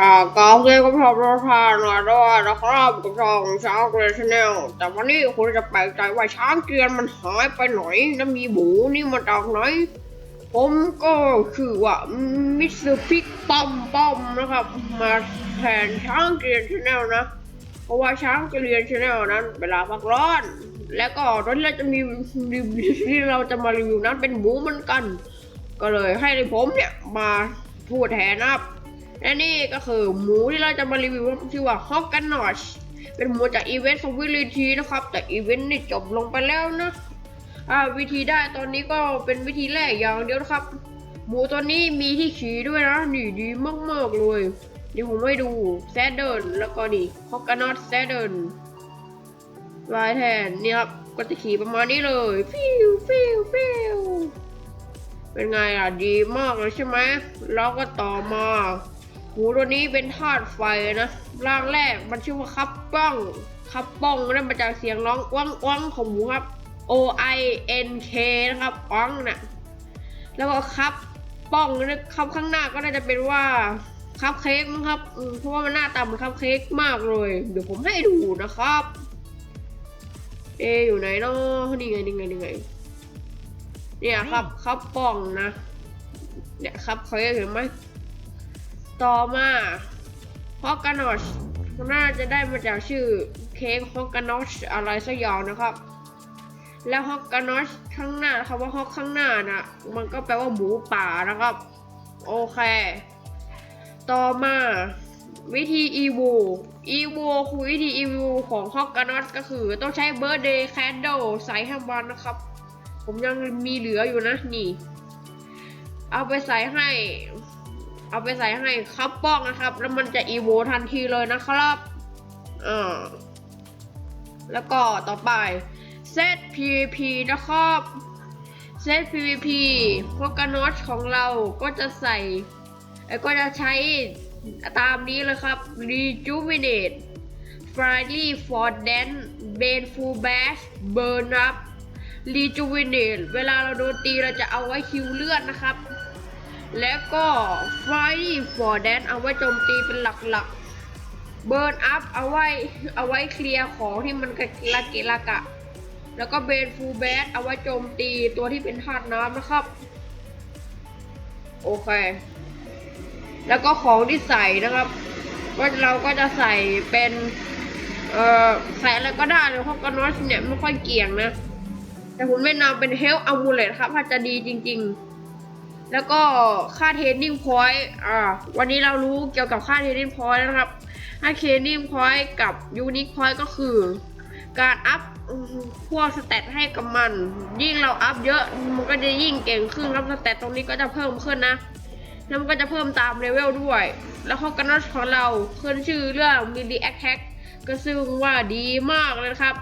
อ่ากองเกมกับชอบรทานหน่อยด้วยนะครับกับชองช้างเกรชแนลแต่วันนี้คุณจะแปลกใจว่าช้างเกรียนมันหายไปไหนแล้วมีหมูนี่มาจากไหน ผมก็ชื่อว่ามิสเตอร์พิกป้อมป้อมนะครับ มาแทนช้างเกรียนชแนลนะ เพราะว่าช้างเกรียนชแนลนั้น เวลาพักร้อน แล้วก็ตอนที่เราจะมีรีวิวที่เราจะมารีวิวนั้นเป็นหมูเหมือนกัน ก็เลยให้ผมเนี่ยมาพูดแทนนะครับ และนี่ก็คือหมูที่เราจะมารีวิวชื่อว่าฮอกกันนอชเป็นหมูจากอีเวนต์สวิลิทีนะครับ แต่อีเวนต์นี่จบลงไปแล้วนะอ่าวิธีได้ตอนนี้ก็เป็นวิธีแรกอย่างเดียวนะครับ หมูตัวนี้มีที่ขี่ด้วยนะนี่ดีมากๆเลย เดี๋ยวผมให้ดูแซดเดิลแล้วก็นี่ฮอกกันนอชแซดเดิลลายแทนนี่ครับก็จะขี่ประมาณนี้เลยฟิวฟิวฟิวเป็นไงอะดีมากเลยใช่ไหมแล้วก็ต่อมา หมูตัวนี้เป็นธาตุไฟนะ ร่างแรกมันชื่อว่าคับป้องคับป้องนั่นมาจากเสียงร้องอ้วงอ้วงของหมูครับ O I N K นะครับอ้วงน่ะแล้วก็คับป้องนะคับข้างหน้าก็น่าจะเป็นว่าคับเค้กมั้งครับเพราะว่ามันหน้าตาเหมือนคับเค้กมากเลย เดี๋ยวผมให้ดูนะครับ เออยู่ไหนเนาะนี่ไงนี่ไงนี่ไงเนี่ยครับคับป่องนะ เนี่ยครับเขาเห็นไหม ต่อมาฮอกกานอชน่าจะได้มาจากชื่อเค้กฮอกกานอชอะไรสักอย่างนะครับ แล้วฮอกกานอชข้างหน้าคำว่าฮอกข้างหน้านะมันก็แปลว่าหมูป่านะครับ โอเค ต่อมาวิธีอีโวอีโวคือวิธีอีโวของฮอกกานอชก็คือต้องใช้เบ r ร์เดย์แคนเดลใส่ให้มันนะครับ ผมยังมีเหลืออยู่นะนี่ เอาไปใส่ให้ เอาไปใส่ให้ครับป้องนะครับ แล้วมันจะอีโวทันทีเลยนะครับอ่าแล้วก็ต่อไปเซต PVP นะครับเซต PVP พวกกันนอตของเราก็จะใส่ก็จะใช้ตามนี้เลยครับ Rejuvenate Friendly for Dance Baneful Bash Burn Up รีจูวินเนตเวลาเราโดนตีเราจะเอาไว้คิวเลือดนะครับ แล้วก็ไฟฟอร์แดนเอาไว้โจมตีเป็นหลักๆเบิร์นอัพเอาไว้เอาไว้เคลียร์ของที่มันกะละเกะละกะ แล้วก็เบนฟูลแบดเอาไว้โจมตีตัวที่เป็นธาตุน้ำนะครับ โอเค แล้วก็ของที่ใส่นะครับก็เราก็จะใส่เป็นเอ่อใส่อะไรก็ได้เลยเพราะกันนอสเนี่ยไม่ค่อยเกี่ยงนะ แต่ผมแนะนำเป็น Health Amulet ครับถ้าจะดีจริง ๆ แล้วก็ค่า Training Point อ่าวันนี้เรารู้เกี่ยวกับค่า Training Point แล้วนะครับค่า Training Point กับ Unique Point ก็คือ การอัพพวกสเตตให้กับมัน ยิ่งเราอัพเยอะมันก็จะยิ่งเก่งขึ้นครับสเตตตรงนี้ก็จะเพิ่มขึ้นนะแล้วมันก็จะเพิ่มตามเลเวลด้วย แล้วข้อกันนอตของเราขึ้นชื่อเรื่อง Melee Attack ก็ซึ่งว่าดีมากเลยครับ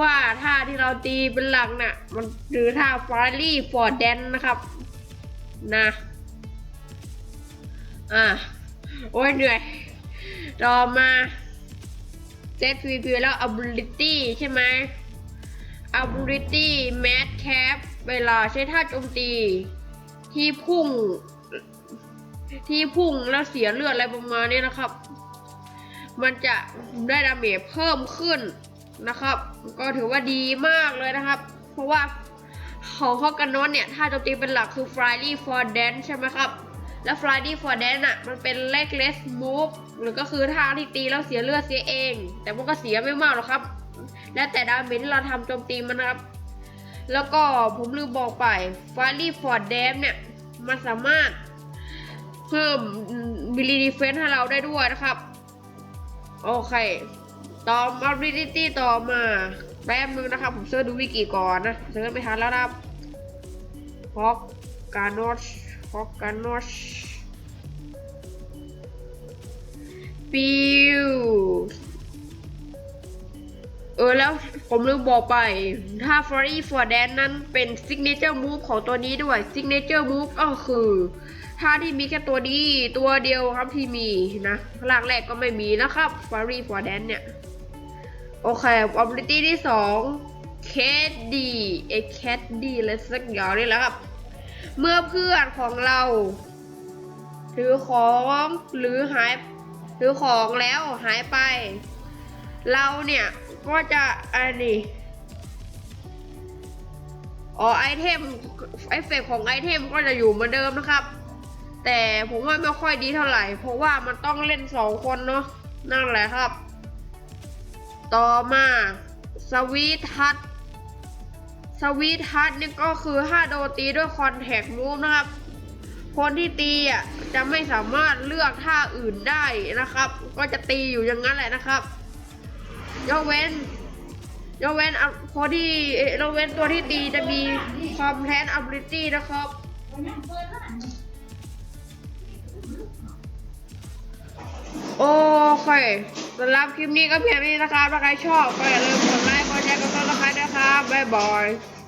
ว่าท่าที่เราตีเป็นหลักน่ะมันหรือท่าฟารี่ฟอร์แดนนะครับ นะ อะ โอ้ยเหนื่อย ต่อมา เซต PVP แล้ว ability ใช่ไหม ability mad cap เวลาใช้ท่าโจมตี ที่พุ่ง ที่พุ่งแล้วเสียเลือดอะไรประมาณนี้นะครับ มันจะได้ดาเมจเพิ่มขึ้นนะครับ ก็ถือว่าดีมากเลยนะครับ เพราะว่า ของฮอกกันนอนเนี่ย ถ้าโจมตีเป็นหลักคือ Friday for Dance ใช่ไหมครับ แล้ว Friday for Dance อะ มันเป็น legless move หรือก็คือท่าที่ตีแล้วเสียเลือดเสียเอง แต่มันก็เสียไม่มากหรอกครับ แล้วแต่ดาเมจที่เราทำโจมตีมันนะครับ แล้วก็ผมลืมบอกไป Friday for Dance เนี่ย มันสามารถเพิ่มบิลีดีเฟนให้เราได้ด้วยนะครับ โอเค ต่อมา ability ต่อมาแป๊บนึงนะครับ ผมเสิร์ชดูวิกิก่อนนะเสิร์ชไม่ทันแล้วนะครับ ฮอกกานอชฮอกกานอชฟิวเออแล้วผมลืมบอกไป ถ้า f r e e for Dance นั้นเป็น signature move ของตัวนี้ด้วย signature move ก็คือท่าที่มีแค่ตัวนี้ตัวเดียวครับที่มีนะล่างแรกก็ไม่มีนะครับ f a r y for Dance เนี่ย โอเค ability ที่สอง cat d เอ cat d อะไรสักอย่างนี่แหละครับ เมื่อเพื่อนของเราถือของหรือหายถือของแล้วหายไป เราเนี่ยก็จะอันนี้อ๋อไอเทมไอเฟกของไอเทมก็จะอยู่เหมือนเดิมนะครับ แต่ผมว่าไม่ค่อยดีเท่าไหร่ เพราะว่ามันต้องเล่นสองคนเนาะนั่นแหละครับ ต่อมาสวีททัช สวีททัชนี่ก็คือถ้าโดตีด้วยคอนแทคมูฟนะครับ คนที่ตีอะจะไม่สามารถเลือกท่าอื่นได้นะครับ ก็จะตีอยู่อย่างนั้นแหละนะครับยกเว้นยกเว้นอะคนที่ย่อยกเว้นตัวที่ตีจะมีความแทน ability นะครับโอเคสำหรับคลิปนี้ก็เพียงนี้นะครับถ้าใครชอบก็อย่าลืมกดไล กดแชร์กดติดตามด้วยครับบ๊ายบาย